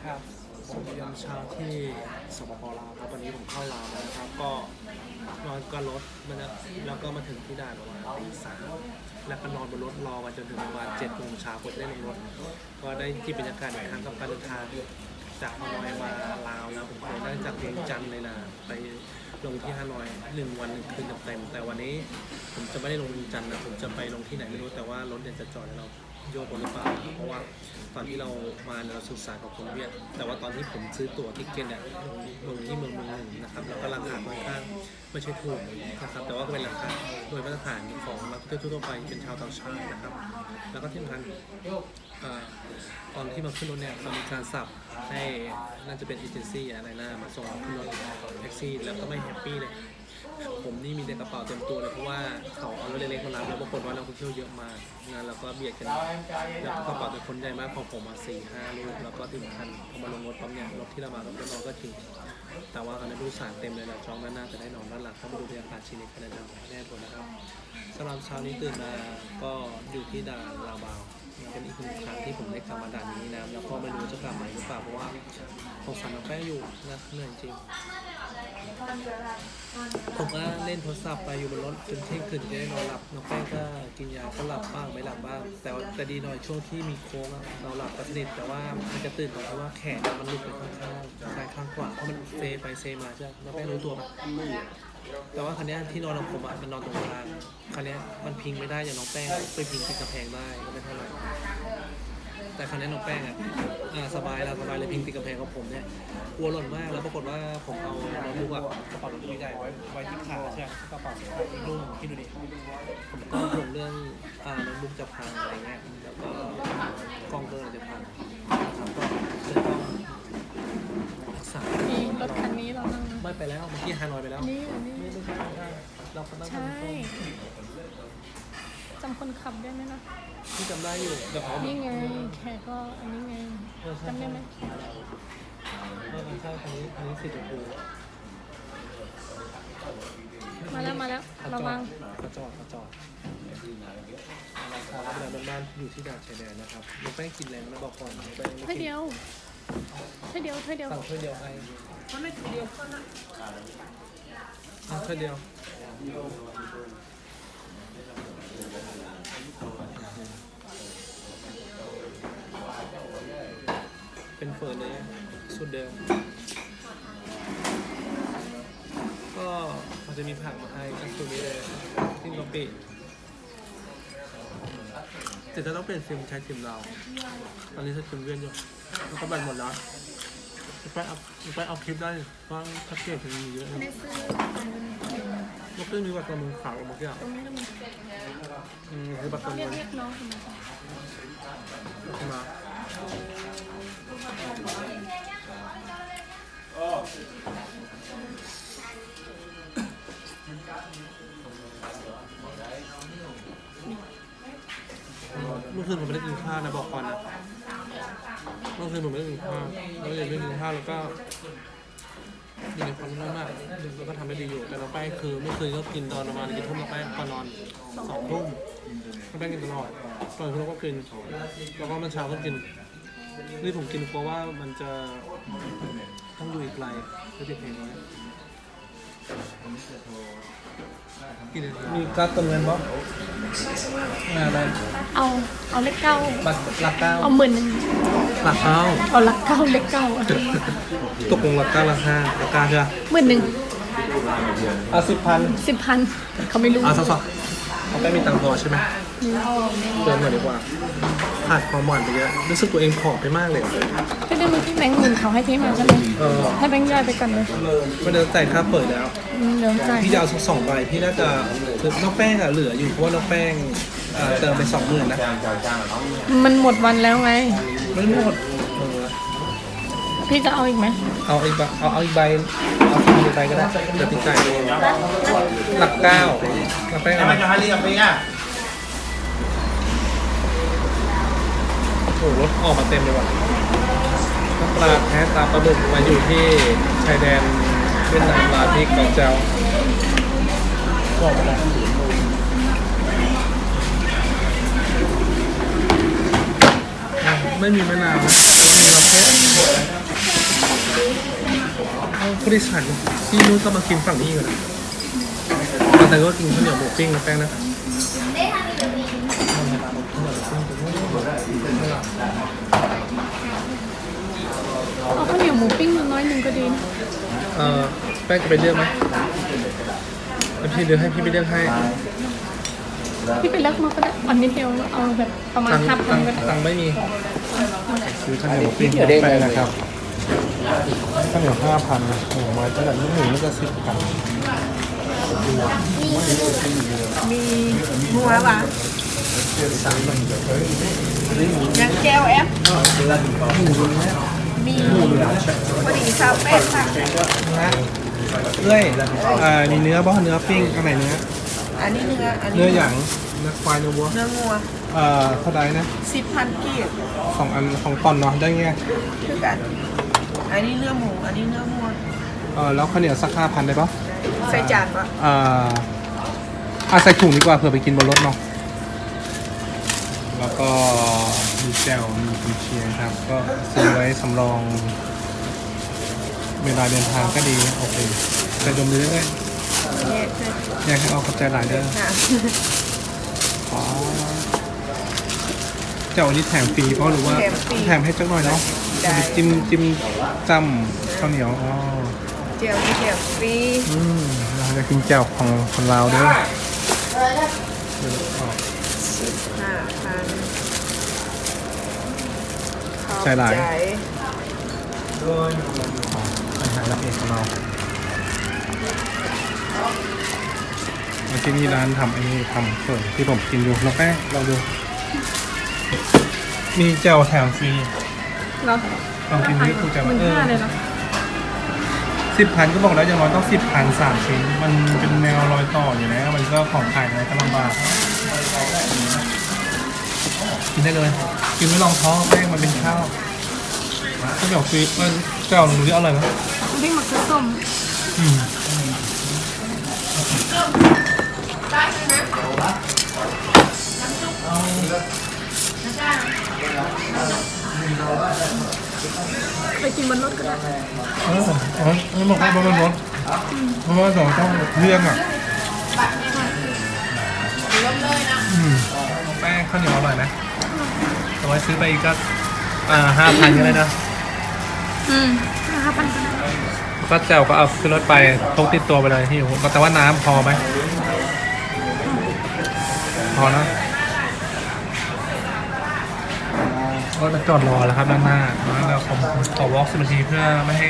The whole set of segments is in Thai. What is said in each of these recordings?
นะครับผมยามเช้าที่สปปลาวครับวันนี้ผมเข้าลาวแล้วนะครับ ก็นอนกับรถมันจะแล้วก็มาถึงที่ด่านประมาณตีสามแล้วก็นอนบนรถรอมาจนถึงประมาณเจ็ดโมงเช้ากว่าจะได้ลงรถ ก็ได้ที่บรรยากาศอีกครั้งกับการเดินทางจากฮานอยมาลาวนะผมเคยนั่งจากเวียงจันทร์เลยนะไปลงที่ฮานอยหนึ่งวันหนึ่งคืนเต็มแต่วันนี้ผมจะไม่ได้ลงเวียงจันทร์นะผมจะไปลงที่ไหนไม่รู้แต่ว่ารถเนี่ยจะจอดให้เรา โยกหรือเปล่าเพราะว่าตอนที่เรามาเนี่ยเราสื่อสารกับคนเวียด แต่ว่าตอนที่ผมซื้อตั๋วทิเก็ตเนี่ยลงที่เมืองเมืองหนึ่งนะครับ แล้วก็ราคาค่อนข้างไม่ใช่ถูกนะครับ แต่ว่าก็เป็นราคาโดยมาตรฐานของนักท่องเที่ยวทั่วไปเป็นชาวต่างชาตินะครับ แล้วก็ที่สำคัญตอนที่มาขึ้นรถเนี่ยเขามีการสับให้น่าจะเป็นเอเจนซี่อะไรน่ามาส่งขึ้นรถแท็กซี่แล้วก็ไม่แฮปปี้เลย ผมนี่มีแต่กระเป๋าเต็มตัวเลยเพราะว่าเขาเอารถเล็กๆมารับแล้วปรากฏว่านักท่องเที่ยวเยอะมากนะแล้วก็เบียดกันแล้วกระเป๋าเป็นคนใหญ่มากของผมมาสี่ห้าลูกแล้วก็ที่สำคัญพอมาลงรถปั๊มเนี่ยรถที่เรามากับรถนอนก็จริงแต่ว่าตอนนี้ผู้สารเต็มเลยนะจองด้านหน้าจะได้นอนด้านหลังเข้ามาดูบรรยากาศชีนิคขนาดแน่นอนนะครับสำหรับเช้านี้ตื่นมาก็อยู่ที่ด่านลาวบาวเป็นอีกหนึ่งครั้งที่ผมได้กลับมาด่านนี้นะแล้วก็ไม่รู้จะกลับมาหรือเปล่าเพราะว่าสงสารน้องแป้งอยู่นะเหนื่อยจริง ผมก็เล่นโทรศัพท์ไปอยู่บนรถจนเที่ยงคืนจะได้นอนหลับน้องแป้งก็กินยาก็หลับบ้างไม่หลับบ้าง แต่ว่าแต่ดีหน่อยช่วงที่มีโค้งอะเราหลับก็สนิทแต่ว่ามันจะตื่นตอนที่ว่าแขนมันหลุดไปข้างข้างซ้ายข้างขวาเพราะมันเซไปเซมาใช่ไหมน้องแป้งรู้ตัวปะแต่ว่าคันนี้ยที่นอนของผมอะมันนอนตรงกลางคันนี้ยมันพิงไม่ได้อย่างน้องแป้งไปพิงติดกระแพงได้ก็ไม่เท่าไหร่ แต่คันนี้น้องแป้งอะอ่าสบายแล้วสบายเลยพิงติดกระแพงของผมเนี่ยกลัวหล่นมากแล้วปรากฏว่าผมเอาโน้ตบุ๊กอะกระเป๋าโน้ตบุ๊กใหญ่ไว้ไว้ที่ขาใช่ไหมกระเป๋าสะพายรุ่นที่ดูดิผมก็ห่วงเรื่องอ่าโน้ตบุ๊กจะพังอะไรเงี้ยแล้วก็กล้องก็เลยจะพังนะครับก็เลยต้องรักษานี่รถคันนี้เรานั่งไม่ไปแล้วเมื่อกี้ฮานอยไปแล้วนี่อันนี้ไม่ไม่ใช่ไม่ใช่เราก็ต้องใช่ จำคนขับได้ไหมนะที่จำได้อยู่เดี๋ยวเขานี่ไงแขกก็อันนี้ไงเออใช่จำได้ไหมเออใช่คันนี้คันนี้สีชมพูมาแล้วมาแล้วระวังกระจอดกระจอดราคาแล้วเวลาบ้านๆอยู่ที่ด่านชายแดนนะครับน้องแป้งกินแรงนะบอกก่อนน้องแป้งไม่ถ้วยกินเดียวถ้วยเดียวถ้วยเดียวสั่งถ้วยเดียวให้มันไม่ถ้วยเดียวก็นะอะถ้วยเดียว เป็นเฟิร์นเลยสุดเดิม ก็มันจะมีผักมาให้ก็คือนี้เลยทิ้งกะปิแต่จะต้องเป็นซิมใช้ซิมเรา ตอนนี้ใช้ซิมเวียนอยู่แล้วก็แบตหมดแล้วไปเอาไปเอาคลิปได้ว่าถ้าเกิดถึงมีเยอะนะ ได้ซื้อ มื่อคืนมีบัตรตัวมึงขาวเมื่อกี้อ่ตรงนี้ก็มีอืมคือบัตรตัวเรียกงเรียกน้องทำไมคะขึ้นมาเมื่อคืนผมไม่ได้กินข้าวนะบอกก่อนนะเมื่อคืนผมไม่ได้กินข้าวแล้วเลยไม่กินข้าวแล้วก็ อยู่ในความร้นมากแล้วก็ทำได้ดีอยู่ แต่เราแป้งคือเมื่อคืนก็กินตอนประมาณกี่ทุ่มเราแป้งก่อนนอนสองทุ่มเราแป้งกินตลอดตอนคืนก็กิน แล้วก็มันเช้าก็กิน นี่ผมกินเพราะว่ามันจะต้องอยู่อีกไกลก็จะเพลงไว้ กินมีกัดตัวเงินปะอะไรเอาเอาเลขเก้าบัตรหลักเก้าเอาหมื่นหนึ่งหลักเก้าเอาลักเก้าเลขเก้าตกลงหลักเก้าหลักห้าหลักเก้าใช่ไหมหมื่นหนึ่งเอาสิบพันสิบพันเขาไม่รู้เอาสักสอง เขาไม่มีตังค์พอใช่ไหมเติมหน่อยดีกว่าขาดความหวานไปเยอะรู้สึกตัวเองผอมไปมากเลยก็ได้เมื่อกี้แบงค์หมื่นเขาให้พี่มาใช่ไหมเออให้แบงค์ย่อยไปก่อนเลยไม่ได้จ่ายค่าเปิดแล้วอืมเดี๋ยวจ่ายพี่จะเอาสักสองใบพี่น่าจะถือน้องแป้งอะเหลืออยู่เพราะว่าน้องแป้งเอ่อเติมไปสองหมื่นนะมันหมดวันแล้วไงไม่หมดเออ พี่จะเอาอีกไหมเอาอีกใบเอาเอาอีกใบเอาอีกใบก็ได้เดี๋ยวพี่จ่ายเองหลักเก้าน้องแป้งเอา Em ไหม cho hai ly cà phê nha. โอ้โหรถออกมาเต็มเลยว่ะน้ำปลาแท้ตาปลาบึกมาอยู่ที่ชายแดนเวียดนามลาวที่เกาะเจ้าบอกไปแล้วอะไม่มีมะนาวนะ เอาผู้โดยสารที่นู้นก็มากินฝั่งนี้อยู่นะแต่ก็กินข้าวเหนียวหมูปิ้งกับแป้งนะเอาข้าวเหนียวหมูปิ้งมาน้อยหนึ่งก็ดีนะเออแป้งจะไปเลือกไหมให้พี่เลือกให้พี่ไปเลือกให้พี่ไปเลือกมาก็ได้อันนิดเดียวเอาแบบประมาณตังค์ห้าพัตันงค์ก็ได้ตังค์ไม่มีซื้อข้าวเหนียวปิ้งไปนะครับ ข้าวเหนียวห้าพันหมาตั้งแต่ลูกหมูนี่ก็สิบพันมีหัววานนังแก้วแอปมีพอดีซาวแป้งค่ะนะเอ้ยเอ่อมีเนื้อบ่เนื้อปิ้งอันไหนเนื้ออันนี้เนื้ออันนี้เนื้อหยางเนื้อควายเนื้อวัวเนื้องัวเอ่อเท่าไหรนะสิบพันกีบสองอันของตอนเนาะได้ไงคือกัน อันนี้เนื้อหมู อันนี้เนื้องัวเออแล้วข้าวเหนียวสักห้าพันได้ปะใส่จานปะเอ่ออะใส่ถุงดีกว่าเผื่อไปกินบนรถเนาะแล้วก็มีแจ่วมีกุนเชียงครับ ก็ซื้อไว้สำรอง เวลาเดินทางก็ดีโอเคใส่ดมเรื่อยเนี่ยคือๆอยากให้เอากระจายหลายเด้อค่ะ อ๋อ เจ้าอันนี้แถมฟรีเพราะหรือว่าแถมให้จักหน่อยเนาะจิ้มจิ้มจำข้าวเหนียวอ๋อเจียวมีเจียวฟรีอืมเราจะกินแจ่วของคนลาวเด้อสิบห้าพันใช่หลายใจอาหารรับเอกของเราเมื่อกี้มีร้านทำไอ้นี่ทำเปิดที่ผมกินอยู่ลองแป้งลองดู มีแจ่วแถมฟรีเหรอลองกินที่คุณจะหมื่นเออห้าเลยเหรอสิบพันก็บอกแล้วอย่างน้อยต้องสิบพันสามชิ้น มันเป็นแนวรอยต่ออยู่แล้ว มันก็ของขายอะไรก็ลำบากกินได้เลย กินไม่ลองท้องแป้งมันเป็นข้าวข้าวเหนียวฟรีเออเจ้าหนูที่อร่อยไหมวิ่งมะเขือส้มอืม ไปกินบนรถก็ได้เออเออเออบอกว่าบนรถเพราะว่าสองต้องเรื่องอะอืมแป้งข้าวเหนียวอร่อยไหมเอาไว้ซื้อไปอีกก็อ่าห้าพันก็ได้นะอืมห้าพันก็ได้ก็แจ่วก็เอาขึ้นรถไปพกติดตัวไปเลยที่อยู่แต่ว่าน้ำพอไหมพอนะ รถมาจอดรอแล้วครับด้านหน้าแล้วเราผมขอวอล์กสิบนาทีเพื่อไม่ให้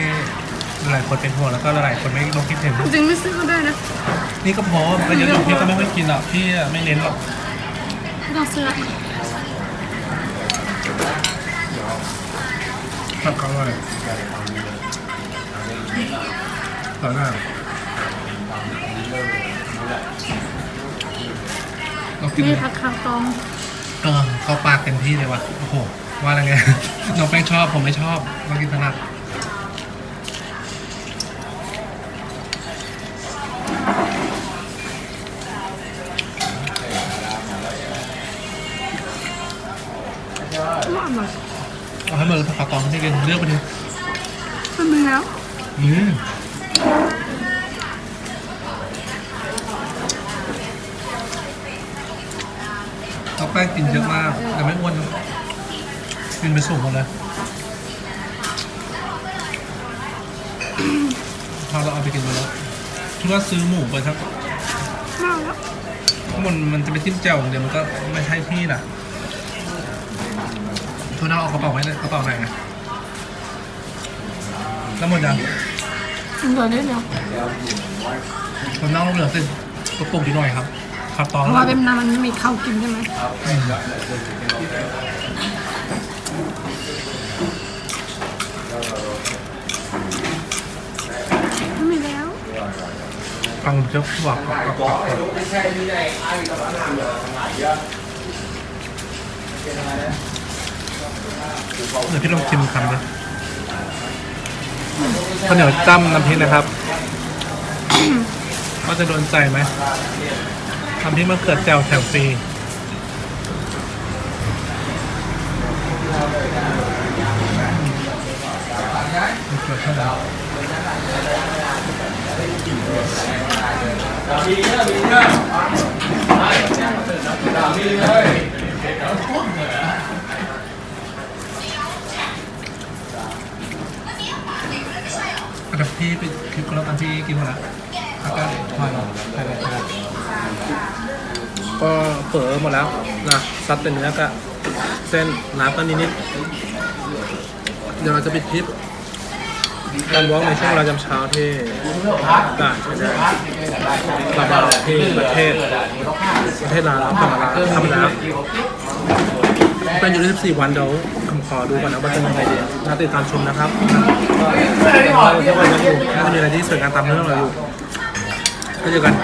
หลายคนเป็นห่วงแล้วก็หลายคนไม่ลงคิดถึง จริงๆไม่ซื้อก็ได้นะนี่ก็พอมันก็เยอะอยู่พี่ก็ไม่ค่อยกินหรอกพี่อะไม่เน้นหรอกไม่ต้องซื้อละครับเขาเลยต่อหน้าเรากินนี่ผักขาวตอง เออเข้าปากเต็มที่เลยว่ะ โอ้โห ว่าอะไรไง น้องแป้งชอบผมไม่ชอบมากินถนัดเอาให้มันผักกาดตองที่กินเลือกไปดิมันมีแล้วอืมน้องแป้งกินเยอะมากแต่ไม่อ้วนนะ กินไปสูงหมดเลยพอเราเอาไปกินไปแล้วคิดว่าซื้อหมูไปสักมาแล้วข้างบนมันจะไปจิ้มแจ่วอย่างเดียวมันก็ไม่ใช่พี่น่ะทุน่าเอากระเป๋าไว้ในกระเป๋าไหนอะแล้วหมดยังเหลือนิดเดียวผมนั่งลงเหลือสิกระปุกดีหน่อยครับขับตองเพราะว่าเป็นน้ำมันไม่มีข้าวกินใช่ไหมอืมไม่มีแล้ว ฟังเจ้าบอกเดี๋ยวพี่ลองชิมคำดิข้าวเหนียวจ้ำน้ำพริกนะครับ ก็จะโดนใจไหมทำพริกมะเขือแจ่วแถมฟรีเดี๋ยว พี่ไปคลิปก็แล้วกันที่กินหมดแล้วแล้วก็ถอยมาไปเลยก็เผลอหมดแล้วนะซัดเป็นเนื้อกับเส้นน้ำก็นิดๆเดี๋ยวเราจะปิดคลิป การวอล์กในช่วงเวลาจำเช้าที่ต่านชายแดนลาวาที่ประเทศประเทศลาวธรรมดาธรรมดาเป็นอยู่ที่14 วันเดี๋ยวผมขอดูก่อนนะว่าจะยังไงดีน่าติดตามชมนะครับก็ยวกันอยู่น่าจะมีอะไรที่สวยงามตามเรื่องเราอยู่ก็เจอกัน